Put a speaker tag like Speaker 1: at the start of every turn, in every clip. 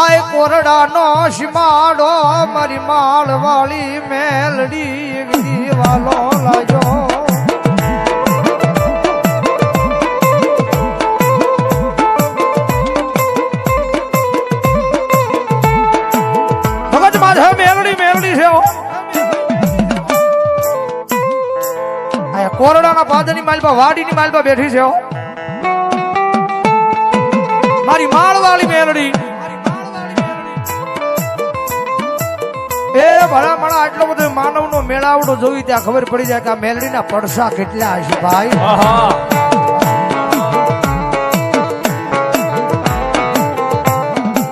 Speaker 1: આય કોરડા નો શિમાડો મારી માળ વાળી મેલડી વાલો લાગ્યો કોરડાના પાદરની માલપા વાડીની માલપા બેઠી છે. મારી માળવાળી મેલડી. એ ભલા મણા આટલો બધો માનવનો મેળાવડો જોઈ ત્યાં ખબર પડી જાય કે આ મેલડીના પડસા કેટલા હશે ભાઈ.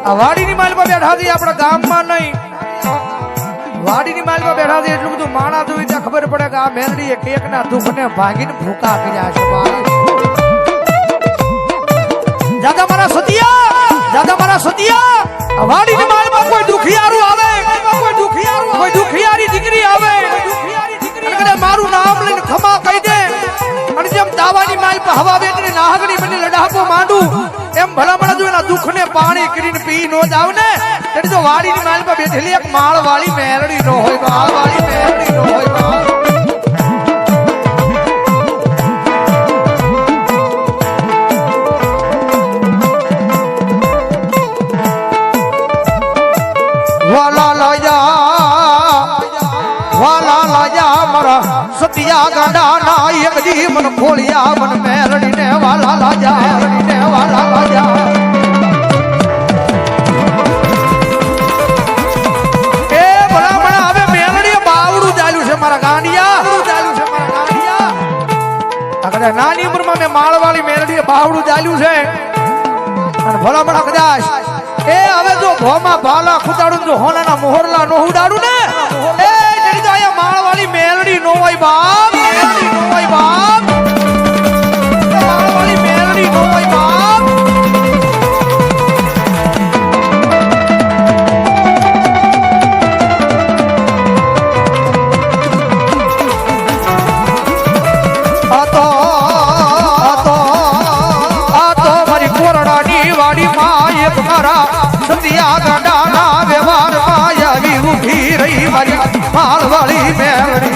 Speaker 1: આ વાડીની માલમાં બેઠા છીએ આપણા ગામમાં નહીં. વાડીની માલમાં બેઠા હતી એટલું બધું માણા જોઈ ત્યાં ખબર પડે કે આ મેલડી એક એકના દુઃખને ભાંગીને ભૂકા કર્યા છે ભાઈ. દાદા મારા સતિયા, દાદા મારા સતિયા વાડીની માલમાં કોઈ દુખિયારું આવે? કોઈ દુખિયારું કોઈ દુખિયારી દીકરી આવે મારું નામ લઈને ખમા કહી દે. અને જેમ દાવાની માલ પર હવા વેચીને નાહગણી બની લડાકો માંડું, એમ ભલામણ જો એના દુઃખને પાણી કરીને પી નો જાવ ને તેની તો વાડીની માલ પર બેઠેલી એક માળ વાળી મેરડી નો હોય માળ વાળી મેરડી નો હોય વાલા લાયા વાલા લાયા મારા સતિયા ગાંડા ના એક જી મન ખોલિયા મન મેરડી ને વાલા લાજા મેરડી ને વાલા લાજા એ ભલા ભલા હવે મેલડીએ બાવડું ચાલ્યું છે મારા ગાંડિયા. ચાલ્યું છે મારા ગાંડિયા. આ કદાચ નાની ઉંમરમાં મેં માળવાળી મેલડીએ બાવડું ચાલ્યું છે. અને ભલા ભલા કદાચ એ, હવે જો ભોમાં ભાલા ખુદાડું જો હોનાના મોહરલા નો ઉડાડું ને? એ, જડી જાય માળવાળી મેલડી નો હોય બાપ, મેલડી નો હોય બાપ. કોરડાની વાડીમાં એક મારા સતિયા વ્યવહાર વ્યવહારમાં આવી ઉઠી રહી મારી માળવાળી વાળી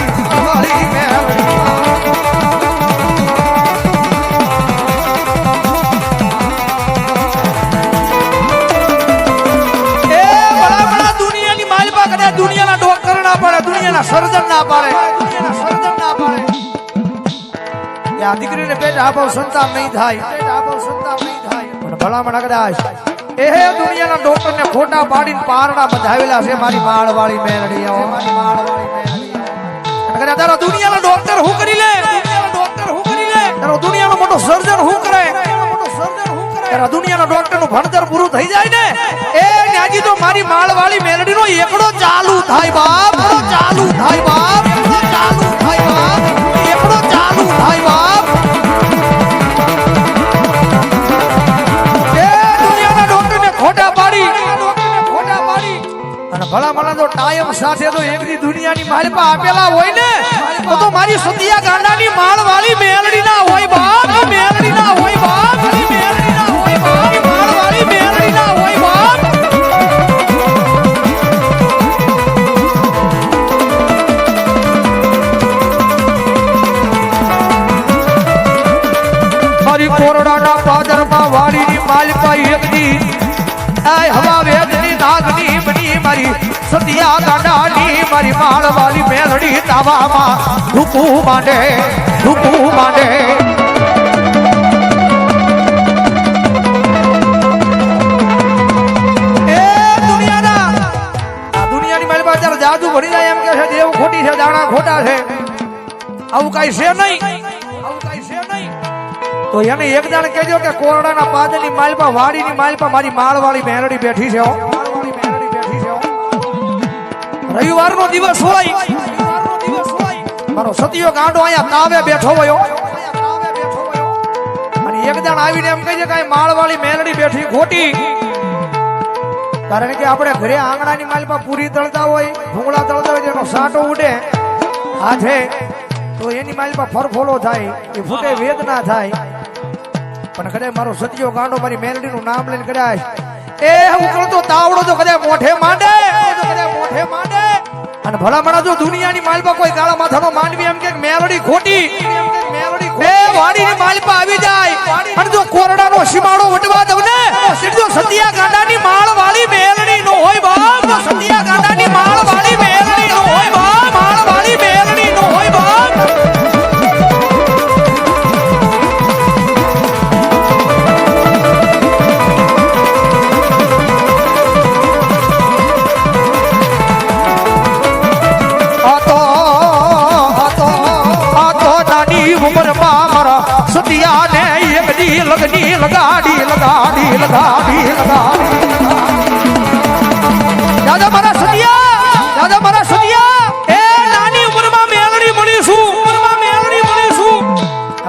Speaker 1: દુનિયાના ડોક્ટર ના પાડે, દુનિયાના સર્જન ના પાડે, દુનિયાના સર્જન ના પાડે. આ દીકરીને પેટ આપો સંતાન નહીં થાય. ભલામણ કદાચ એ દુનિયાના ડોક્ટર ને ખોટા પાડીને પારડા બંધાવેલા છે મારી માળવાળી આવો મારી માળવાળી અને કદાચ દુનિયાના ડોક્ટર હું કરી લે? ડોક્ટર હું કરી લે તારો દુનિયાનો મોટો સર્જન હું કરે? તારા દુનિયાના ડોક્ટરનું ભણતર પૂરું થઈ જાય ને? એ ન્યાજી તો મારી માળવાળી મેલડી નો એકડો ચાલુ થાય બાપ. ચાલુ થાય બાપ ચાલુ થાય બાપ. એકડો ચાલુ થાય બાપ. સાથે તો એક દુનિયાની દુનિયાની માલપા આપેલા હોય ને તો તો મારી સતિયા ગાંડાની માળ વાળી મેલડી ના હોય બાપ મેલડી ના હોય બાપ મેલડી ના હોય બાપ માળ વાળી મેલડી ના હોય બાપ. મારી કોરડાના પાદરમાં વાડીની માલિકા એકની આય હવા વેદની નાગની બની મારી સતિયા દાડાની મારી માળવાળી મેલડી તાવામાં ધૂપું માંડે ધૂપું માંડે. જાદુ ભરી જાય એમ કે છે, દેવ ખોટી છે, દાણા ખોટા છે. આવું કાંઈ છે નહીં, આવું કાંઈ છે નહીં. તો એને એક દાણ કહેજો કે કોરડાના પાદની માલપા વાડીની માલપા મારી માળવાળી મેરડી બેઠી છે રવિવારનો દિવસ હોય. મારો સતિયો ગાંડો અહીંયા તાવે બેઠો હોય. અને એક જણ આવીને એમ કહી છે માળવાળી મેલડી બેઠી ખોટી. કારણ કે આપણે ઘરે આંગણાની માલમાં પૂરી તળતા હોય, ભૂંગળા તળતા હોય, જેનો સાટો ઉડે હાથે તો એની માલમાં ફરફોલો થાય, એ ફૂટે વેદના થાય. પણ કદાચ મારો સત્યો ગાંડો મારી મેલડી નું નામ લઈને કદાચ, એ ઉકળતો તાવડો તો કદાચ મોઢે માંડે મોઢે માંડે. અને ભલા મણા જો દુનિયાની માલપા કોઈ કાળા માથાનો માનવી એમ કે મેલડી ખોટી મેવડી એ વાડીની માલપા આવી જાય. અને જો કોરડાનો સીમાડો વટવા દઉં ને સીધો સતિયા ગાંડાની માળ વાળી મેલડી નો હોય લગની લગાડી લગાડી લગાડી લગાડી. દાદા મારા સતિયા દાદા મારા સતિયા એ નાની ઉંમરમાં મેલડી મળીશું ઉંમરમાં મેલડી મળીશું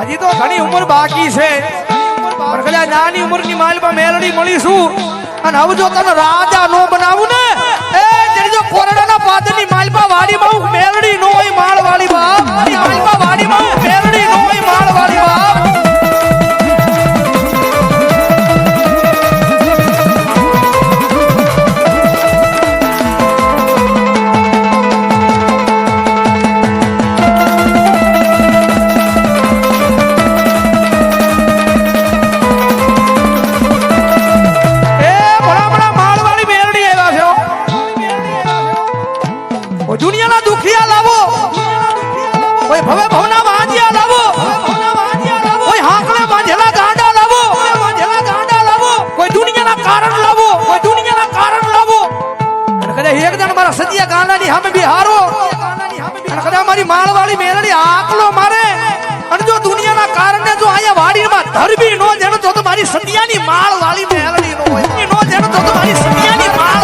Speaker 1: હજી તો ઘણી ઉંમર બાકી છે. પણ કદાચ નાની ઉંમરની માલમાં મેલડી મળીશું અને હવે જો તને રાજા નો બનાવું ને, એ જેની જો કોરડાના પાદની માલમાં વાડીમાં મેલડી નો હોય માળ વાળી માલમાં વાડીમાં મેલડી નો હોય માળ વાળી આકલો મારે. અને જો દુનિયાના કારણે જો અહીંયા વાડીમાં ધરબી નો જેનો તો મારી સતિયાની માળ વાળી મેલડી નો હોય. નો જેનો તો મારી સતિયાની માળ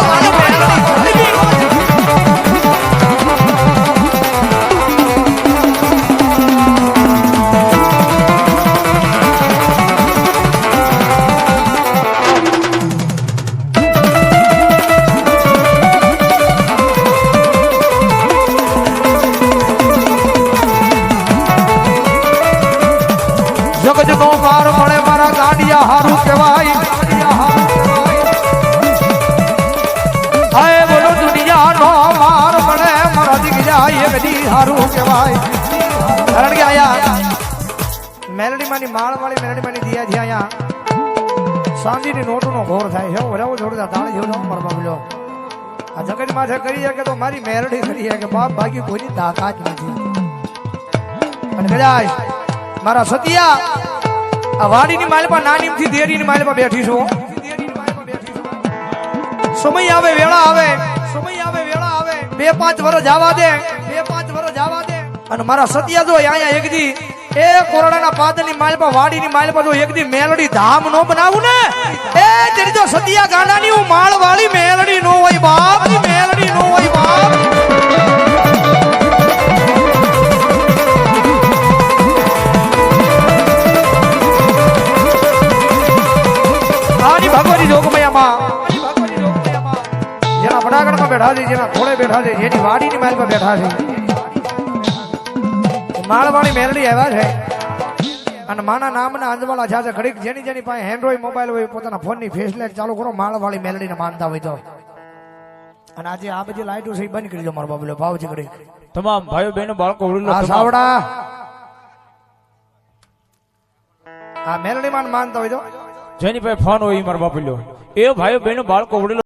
Speaker 1: કહેવાય. હાય બોલો દુનિયાનો માર મળે મારા દીકરા એ બધી ઘોર થાય. છે વરાવો જોડતા તાળી જેવો મારો બાબલો આ જગત માથે કરી તો મારી મેરડી કરી શકે. બાપ બાકી કોઈની તાકાત નથી. અને મારા સતિયા વાડીની માલપા નાનીમથી દેરીની માલપા બેઠી છું. સમય આવે, વેળા આવે. સમય આવે વેળા આવે બે પાંચ વર્ષ જવા દે. બે પાંચ વર્ષ જવા દે અને મારા સત્યા જો અહીંયા એક દી, એ પર વાડી માલપા વાડીની માલપા જો એક મેલડી ધામ નો બનાવું ને, એ તેરી જો સતિયા ગાંડાની હું માળ વાળી મેલડી નો હોય બાપ મેલડી નો હોય બાપ. બેઠા છે જેના ખોળે બેઠા છે જેની વાડીની માલમાં બેઠા છે. માળવાળી મેલડી આવ્યા છે અને માના નામના અંજવાળા છે ઘડીક જેની જેની પાસે એન્ડ્રોઈડ મોબાઈલ હોય પોતાના ફોનની ફેસલાઇટ ચાલુ કરો માળવાળી મેલડીને માનતા હોય તો. અને આજે આ બધી લાઈટો છે બંધ કરી દો મારો બાબલો ભાવ છે ઘડીક.
Speaker 2: તમામ ભાઈઓ બહેનો બાળકો
Speaker 1: સાવડા. આ મેલડી માન માનતા હોય તો.
Speaker 2: જેની પાસે ફોન હોય એ મારા બાપુ એ ભાઈઓ બહેનો બાળકો વડીલો